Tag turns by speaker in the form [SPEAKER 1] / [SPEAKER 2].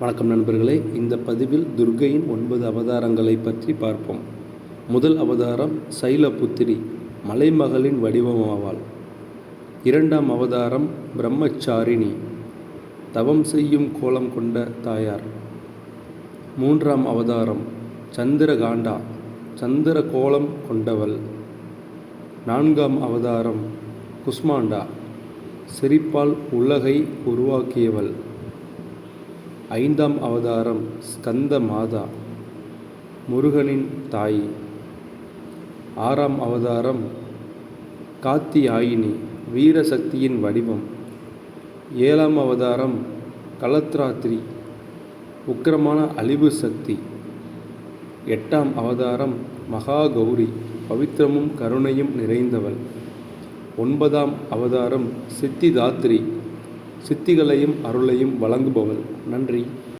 [SPEAKER 1] வணக்கம் நண்பர்களே. இந்த பதிவில் துர்க்கையின் ஒன்பது அவதாரங்களை பற்றி பார்ப்போம். முதல் அவதாரம் சைலபுத்திரி மலைமகளின் வடிவமாவாள். இரண்டாம் அவதாரம் பிரம்மச்சாரிணி தவம் செய்யும் கோலம் கொண்ட தாயார். மூன்றாம் அவதாரம் சந்திரகாண்டா சந்திர கோலம் கொண்டவள். நான்காம் அவதாரம் குஸ்மாண்டா சிரிப்பால் உலகை உருவாக்கியவள். ஐந்தாம் அவதாரம் ஸ்கந்த மாதா முருகனின் தாய். ஆறாம் அவதாரம் காத்தியாயினி வீரசக்தியின் வடிவம். ஏழாம் அவதாரம் கலத்ராத்திரி உக்கிரமான அழிவு சக்தி. எட்டாம் அவதாரம் மகா கௌரி பவித்திரமும் கருணையும் நிறைந்தவள். ஒன்பதாம் அவதாரம் சித்திதாத்ரி சித்திகளையும் அருளையும் வழங்குபவள். நன்றி.